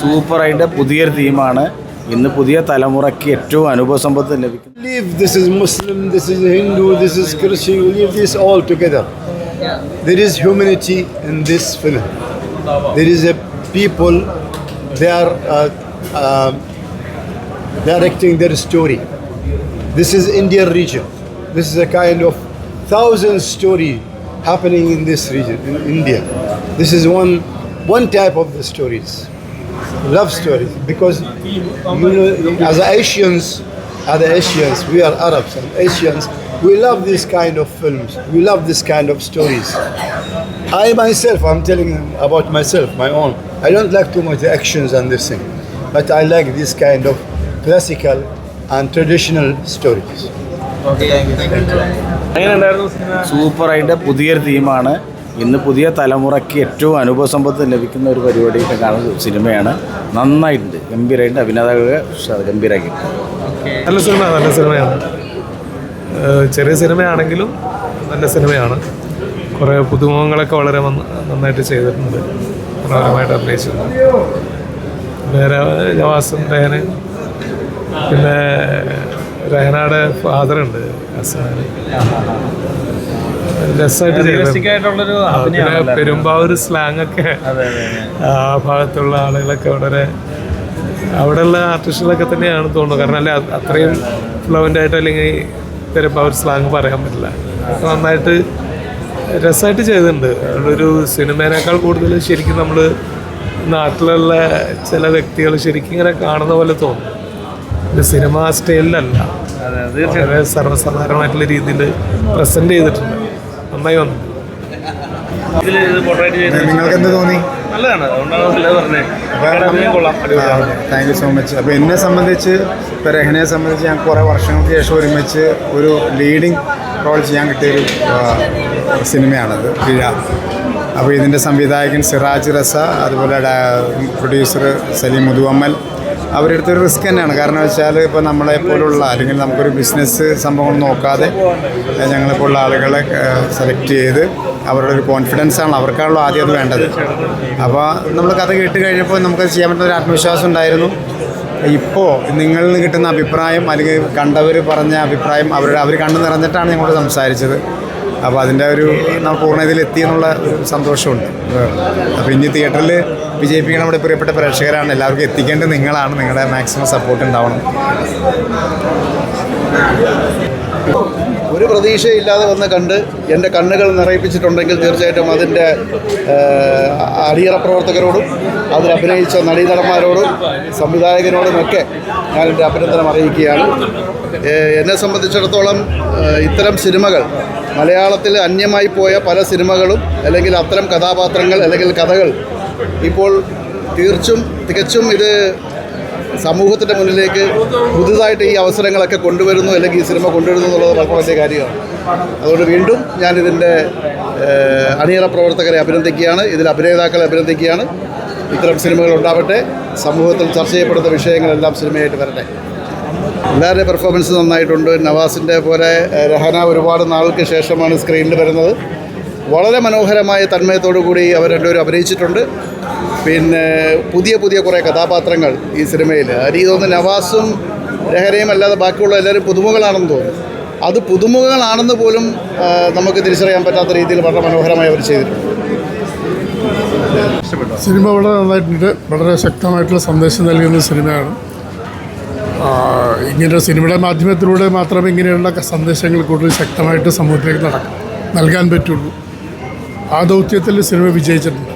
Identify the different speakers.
Speaker 1: സൂപ്പറായിട്ട് പുതിയൊരു തീമാണ് ഇന്ന് പുതിയ തലമുറയ്ക്ക് ഏറ്റവും അനുഭവസമ്പത്ത് ലഭിക്കും
Speaker 2: is Muslim, this is Hindu, this is Christian. You leave this all together. There is humanity in this film. There is a people. They are uh, uh, directing their story. This is Indian region. This is a kind of thousand story happening in this region in India. This is one one type of the stories love stories because you know as Asians as Asians we are Arabs and Asians we love this kind of films we love this kind of stories I myself I'm telling about myself my own I don't like too much the actions and this thing but I like this kind of classical and traditional stories
Speaker 1: സൂപ്പറായിട്ട് പുതിയൊരു തീമാണ് ഇന്ന് പുതിയ തലമുറയ്ക്ക് ഏറ്റവും അനുഭവസമ്പത്ത് ലഭിക്കുന്ന ഒരു പരിപാടി കാണുന്ന സിനിമയാണ് നന്നായിട്ടുണ്ട്. ഗംഭീരമായിട്ട് അഭിനേതാക്കളെ ഗംഭീരമാക്കി
Speaker 3: നല്ല സിനിമ നല്ല സിനിമയാണ്. ചെറിയ സിനിമയാണെങ്കിലും നല്ല സിനിമയാണ്. കുറേ പുതുമുഖങ്ങളൊക്കെ വളരെ നന്നായിട്ട് ചെയ്തിട്ടുണ്ട്. മനോഹരമായിട്ട് അഭിനയിച്ചിട്ടുണ്ട്. വേറെ ജവാസും റഹന് പിന്നെ രഹനാട് ഫാദറുണ്ട് ഹസനാൻ രസമായിട്ട് പിന്നെ പെരുമ്പാവൂർ സ്ലാങ് ഒക്കെ ആ ഭാഗത്തുള്ള ആളുകളൊക്കെ വളരെ അവിടെയുള്ള ആർട്ടിസ്റ്റുകളൊക്കെ തന്നെയാണ് തോന്നുന്നത്. കാരണം അല്ലെ അത്രയും ഫ്ലുവന്റ് ആയിട്ട് അല്ലെങ്കിൽ പെരുമ്പാവൂർ സ്ലാങ് പറയാൻ പറ്റില്ല. നന്നായിട്ട് രസമായിട്ട് ചെയ്തിട്ടുണ്ട്. ഒരു സിനിമേനേക്കാൾ കൂടുതൽ ശരിക്കും നമ്മൾ നാട്ടിലുള്ള ചില വ്യക്തികൾ ശരിക്കും ഇങ്ങനെ കാണുന്ന പോലെ തോന്നും. ഇത് സിനിമ സ്റ്റൈലിലല്ല. വളരെ സർവസാധാരണമായിട്ടുള്ള രീതിയിൽ പ്രസന്റ് ചെയ്തിട്ടുണ്ട്. നന്നായി വന്നു.
Speaker 4: നിങ്ങൾക്ക് എന്ത് തോന്നി?
Speaker 3: നല്ലതാണ്.
Speaker 4: താങ്ക് യു സോ മച്ച് അപ്പോൾ എന്നെ സംബന്ധിച്ച് ഇപ്പോൾ രഹനയെ സംബന്ധിച്ച് ഞാൻ കുറേ വർഷങ്ങൾക്ക് ശേഷം ഒരുമിച്ച് ഒരു ലീഡിങ് റോൾ ചെയ്യാൻ കിട്ടിയൊരു സിനിമയാണത് പിഴ അപ്പോൾ ഇതിന്റെ സംവിധായകൻ സിറാജ് റസ അതുപോലെ പ്രൊഡ്യൂസർ സലീം മുതുവമ്മൽ അവരെടുത്തൊരു റിസ്ക് തന്നെയാണ്. കാരണം വെച്ചാൽ ഇപ്പോൾ നമ്മളെ പോലുള്ള അല്ലെങ്കിൽ നമുക്കൊരു ബിസിനസ് സംഭവം നോക്കാതെ ഞങ്ങളെപ്പോലുള്ള ആളുകളെ സെലക്ട് ചെയ്ത് അവരുടെ ഒരു കോൺഫിഡൻസ് ആണ്. അവർക്കാണല്ലോ ആദ്യം അത് വേണ്ടത്. അപ്പോൾ നമ്മൾ കഥ കേട്ട് കഴിഞ്ഞപ്പോൾ നമുക്കത് ചെയ്യാൻ പറ്റുന്ന ഒരു ആത്മവിശ്വാസം ഉണ്ടായിരുന്നു. ഇപ്പോൾ നിങ്ങളിൽ നിന്ന് കിട്ടുന്ന അഭിപ്രായം അല്ലെങ്കിൽ കണ്ടവർ പറഞ്ഞ അഭിപ്രായം അവരുടെ അവർ കണ്ടു നിറഞ്ഞിട്ടാണ് ഞങ്ങളോട് സംസാരിച്ചത്. അപ്പോൾ അതിന്റെ ഒരു പൂർണ ഇതിൽ എത്തി എന്നുള്ള ഒരു സന്തോഷമുണ്ട്. അപ്പോൾ ഇനി തിയേറ്ററിൽ വിജയിപ്പിക്കണം നമ്മുടെ പ്രിയപ്പെട്ട പ്രേക്ഷകരാണ്. എല്ലാവർക്കും എത്തിക്കേണ്ടത് നിങ്ങളാണ്. നിങ്ങളുടെ മാക്സിമം സപ്പോർട്ട് ഉണ്ടാവണം.
Speaker 2: ഒരു പ്രതീക്ഷയില്ലാതെ വന്ന് കണ്ട് എന്റെ കണ്ണുകൾ നിറയിപ്പിച്ചിട്ടുണ്ടെങ്കിൽ തീർച്ചയായിട്ടും അതിന്റെ അടിയറ പ്രവർത്തകരോടും അതിൽ അഭിനയിച്ച നടീനടന്മാരോടും സംവിധായകനോടുമൊക്കെ ഞാൻ എന്റെ അഭിനന്ദനം അറിയിക്കുകയാണ്. എന്നെ സംബന്ധിച്ചിടത്തോളം ഇത്തരം സിനിമകൾ മലയാളത്തിൽ അന്യമായി പോയ പല സിനിമകളും അല്ലെങ്കിൽ അത്തരം കഥാപാത്രങ്ങൾ അല്ലെങ്കിൽ കഥകൾ ഇപ്പോൾ തീർച്ചും തികച്ചും ഇത് സമൂഹത്തിന്റെ മുന്നിലേക്ക് പുതുതായിട്ട് ഈ അവസരങ്ങളൊക്കെ കൊണ്ടുവരുന്നു അല്ലെങ്കിൽ ഈ സിനിമ കൊണ്ടുവരുന്നു എന്നുള്ളത് വളരെ വലിയ കാര്യമാണ്. അതുകൊണ്ട് വീണ്ടും ഞാനിതിന്റെ അണിയറ പ്രവർത്തകരെ അഭിനന്ദിക്കുകയാണ് ഇതിൽ അഭിനേതാക്കളെ അഭിനന്ദിക്കുകയാണ്. ഇത്തരം സിനിമകൾ ഉണ്ടാവട്ടെ സമൂഹത്തിൽ ചർച്ച ചെയ്യപ്പെടുന്ന വിഷയങ്ങളെല്ലാം സിനിമയായിട്ട് വരട്ടെ. എല്ലാവരുടെയും പെർഫോമൻസ് നന്നായിട്ടുണ്ട്. നവാസിന്റെ പോലെ രഹന ഒരുപാട് നാൾക്ക് ശേഷമാണ് സ്ക്രീനിൽ വരുന്നത്. വളരെ മനോഹരമായ തന്മയത്തോടു കൂടി അവർ രണ്ടുപേരും അഭിനയിച്ചിട്ടുണ്ട്. പിന്നെ പുതിയ പുതിയ കുറേ കഥാപാത്രങ്ങൾ ഈ സിനിമയിൽ. എനിക്ക് തോന്നുന്നു നവാസും ലഹരയും അല്ലാതെ ബാക്കിയുള്ള എല്ലാവരും പുതുമുഖങ്ങളാണെന്ന് തോന്നുന്നു. അത് പുതുമുഖങ്ങളാണെന്ന് പോലും നമുക്ക് തിരിച്ചറിയാൻ പറ്റാത്ത രീതിയിൽ വളരെ മനോഹരമായി അവർ ചെയ്തിട്ടുണ്ട്.
Speaker 5: സിനിമ വളരെ നന്നായിട്ടുണ്ട്. വളരെ ശക്തമായിട്ടുള്ള സന്ദേശം നൽകുന്ന സിനിമയാണ്. ഇങ്ങനെ സിനിമയുടെ മാധ്യമത്തിലൂടെ മാത്രമേ ഇങ്ങനെയുള്ള സന്ദേശങ്ങൾ കൂടുതൽ ശക്തമായിട്ട് സമൂഹത്തിലേക്ക് നടക്കും നൽകാൻ പറ്റുള്ളൂ. ആ ദൗത്യത്തിൽ സിനിമ വിജയിച്ചിട്ടുണ്ട്.